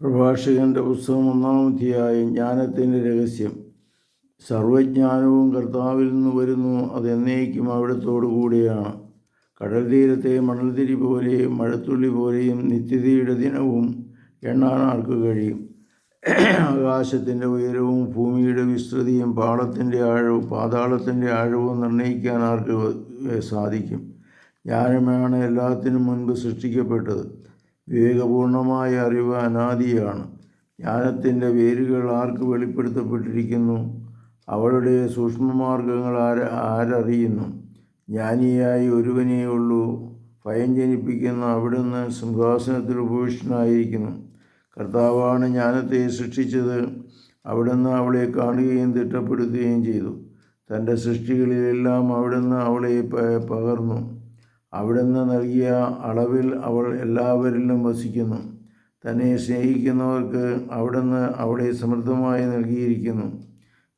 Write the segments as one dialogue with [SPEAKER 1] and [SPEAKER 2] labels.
[SPEAKER 1] പ്രഭാഷകന്റെ പുസ്തകം ഒന്നാമധ്യായ ജ്ഞാനത്തിന്റെ രഹസ്യം. സർവജ്ഞാനവും കർത്താവിൽ നിന്ന് വരുന്നു അതെന്നേക്കും അവിടത്തോടു കൂടിയാണ്. കടൽ തീരത്തെ മണൽതിരി പോലെയും മഴത്തുള്ളി പോലെയും നിത്യതയുടെ ദിനവും എണ്ണാൻ ആർക്ക് കഴിയും? ആകാശത്തിന്റെ ഉയരവും ഭൂമിയുടെ വിസ്തൃതിയും പാളത്തിന്റെ ആഴവും പാതാളത്തിന്റെ ആഴവും നിർണയിക്കാൻ ആർക്ക് സാധിക്കും? ജ്ഞാനമാണ് എല്ലാത്തിനും മുൻപ് സൃഷ്ടിക്കപ്പെട്ടത്. വിവേകപൂർണമായ അറിവ് അനാദിയാണ്. ജ്ഞാനത്തിന്റെ വേരുകൾ ആർക്ക് വെളിപ്പെടുത്തപ്പെട്ടിരിക്കുന്നു? അവളുടെ സൂക്ഷ്മമാർഗങ്ങൾ ആര ആരറിയുന്നു? ജ്ഞാനിയായി ഒരുവനേ ഉള്ളൂ. ഭയം ജനിപ്പിക്കുന്ന അവിടുന്ന് സിംഹാസനത്തിൽ ഉപവിഷ്ടനായിരിക്കുന്നു. കർത്താവാണ് ജ്ഞാനത്തെ സൃഷ്ടിച്ചത്. അവിടുന്ന് അവളെ കാണുകയും തിട്ടപ്പെടുത്തുകയും ചെയ്തു. തന്റെ സൃഷ്ടികളിലെല്ലാം അവിടുന്ന് അവളെ പകർന്നു. അവിടുന്ന് നൽകിയ അളവിൽ അവൾ എല്ലാവരിലും വസിക്കുന്നു. തന്നെ സ്നേഹിക്കുന്നവർക്ക് അവിടുന്ന് അവിടെ സമൃദ്ധമായി നൽകിയിരിക്കുന്നു.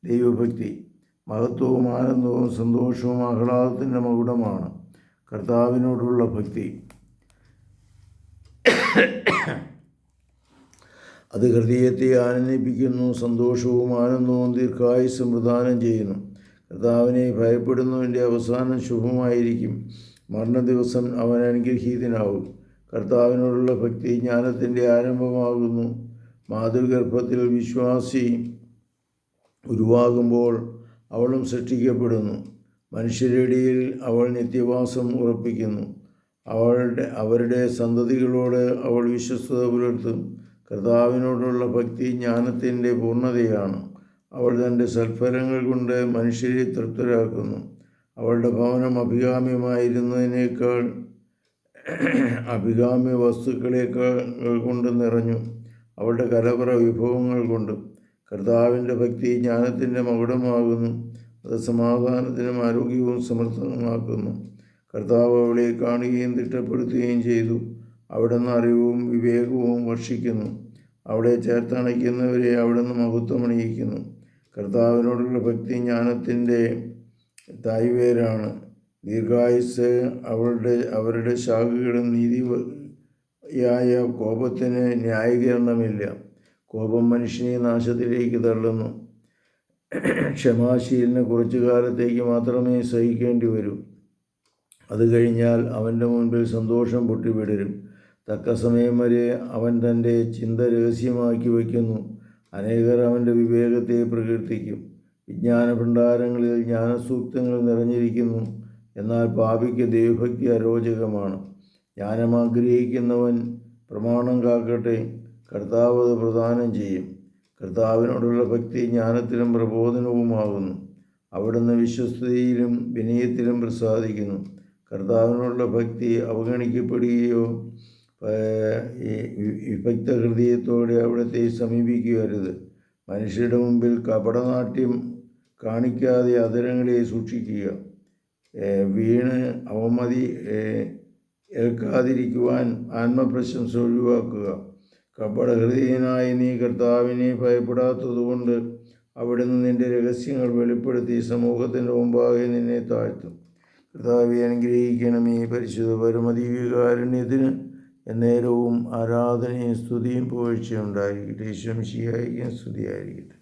[SPEAKER 1] ദൈവഭക്തി മഹത്വവും ആനന്ദവും സന്തോഷവും ആഹ്ലാദത്തിന്റെ മകുടമാണ്. കർത്താവിനോടുള്ള ഭക്തി. അത് ഹൃദയത്തെ ആനന്ദിപ്പിക്കുന്നു സന്തോഷവും ആനന്ദവും ദീർഘായുസം പ്രദാനം ചെയ്യുന്നു. കർത്താവിനെ ഭയപ്പെടുന്നതിന്റെ അവസാനം ശുഭമായിരിക്കും. മരണദിവസം അവൻ അനുഗ്രഹീതനാവും കർത്താവിനോടുള്ള ഭക്തി ജ്ഞാനത്തിന്റെ ആരംഭമാകുന്നു. മാതൃഗർഭത്തിൽ വിശ്വാസി ഉരുവാകുമ്പോൾ അവളും സൃഷ്ടിക്കപ്പെടുന്നു. മനുഷ്യരുടെ അവൾ നിത്യവാസം ഉറപ്പിക്കുന്നു. അവളുടെ അവരുടെ സന്തതികളോട് അവൾ വിശ്വസ്തത പുലർത്തും. കർത്താവിനോടുള്ള ഭക്തി ജ്ഞാനത്തിന്റെ പൂർണതയാണ്. അവൾ തന്റെ സൽഫലങ്ങൾ കൊണ്ട് മനുഷ്യരെ തൃപ്തരാക്കുന്നു. അവളുടെ ഭവനം അഭികാമ്യമായിരുന്നതിനേക്കാൾ അഭികാമ്യ വസ്തുക്കളേക്കാൾ കൊണ്ട് നിറഞ്ഞു. അവളുടെ കലപുറ വിഭവങ്ങൾ കൊണ്ട് കർത്താവിന്റെ ഭക്തി ജ്ഞാനത്തിന്റെ മകുടമാകുന്നു. അത് സമാധാനത്തിനും ആരോഗ്യവും സമർത്ഥമാക്കുന്നു. കർത്താവ് അവളെ കാണുകയും തിട്ടപ്പെടുത്തുകയും ചെയ്തു. അവിടുന്ന് അറിവും വിവേകവും വർഷിക്കുന്നു. അവിടെ ചേർത്തണയ്ക്കുന്നവരെ അവിടുന്ന് മഹത്വമണിയിക്കുന്നു. കർത്താവിനോടുള്ള ഭക്തി ജ്ഞാനത്തിന്റെ തായ്വേരാണ് ദീർഘായുസ് അവളുടെ അവരുടെ ശാഖകളും നീതിയായ കോപത്തിന് ന്യായീകരണമില്ല. കോപം മനുഷ്യനെ നാശത്തിലേക്ക് തള്ളുന്നു. ക്ഷമാശീലിന് കുറച്ചു കാലത്തേക്ക് മാത്രമേ സഹിക്കേണ്ടി വരൂ. അത് കഴിഞ്ഞാൽ അവന്റെ മുൻപിൽ സന്തോഷം പൊട്ടിവിടരും. തക്ക സമയം വരെ അവൻ തന്റെ ചിന്ത രഹസ്യമാക്കി വയ്ക്കുന്നു. അനേകർ അവന്റെ വിവേകത്തെ പ്രകീർത്തിക്കും. വിജ്ഞാന ഭണ്ഡാരങ്ങളിൽ ജ്ഞാനസൂക്തങ്ങൾ നിറഞ്ഞിരിക്കുന്നു. എന്നാൽ പാപിക്ക് ദൈവഭക്തി അരോചകമാണ്. ജ്ഞാനം ആഗ്രഹിക്കുന്നവൻ പ്രമാണം കാക്കട്ടെ കർത്താവ് അത് പ്രദാനം ചെയ്യും. കർത്താവിനോടുള്ള ഭക്തി ജ്ഞാനത്തിലും പ്രബോധനവുമാകുന്നു. അവിടുന്ന് വിശ്വസ്തയിലും വിനയത്തിലും പ്രസാദിക്കുന്നു. കർത്താവിനോടുള്ള ഭക്തി അവഗണിക്കപ്പെടുകയോ വിഭക്ത ഹൃദയത്തോടെ അവിടത്തെ സമീപിക്കുകയരുത് മനുഷ്യരുടെ മുമ്പിൽ കപടനാട്യം കാണിക്കാതെ അതിരങ്ങളെ സൂക്ഷിക്കുക. വീണ് അവമതി ഏൽക്കാതിരിക്കുവാൻ ആത്മപ്രശംസ ഒഴിവാക്കുക. കപടഹൃദയനായി നീ കർത്താവിനെ ഭയപ്പെടാത്തതുകൊണ്ട് അവിടുന്ന് നിന്റെ രഹസ്യങ്ങൾ വെളിപ്പെടുത്തി സമൂഹത്തിന്റെ മുമ്പാകെ നിന്നെ താഴ്ത്തും. കർത്താവെ ഈ പരിശുദ്ധ പരമദീവികാരുണ്യത്തിന് എന്നേരവും ആരാധനയും സ്തുതിയും പുകഴ്ചയും ഉണ്ടായിരിക്കട്ടെ. ശംശിയായിരിക്കും ശിയായിരിക്കും സ്തുതിയായിരിക്കട്ടെ.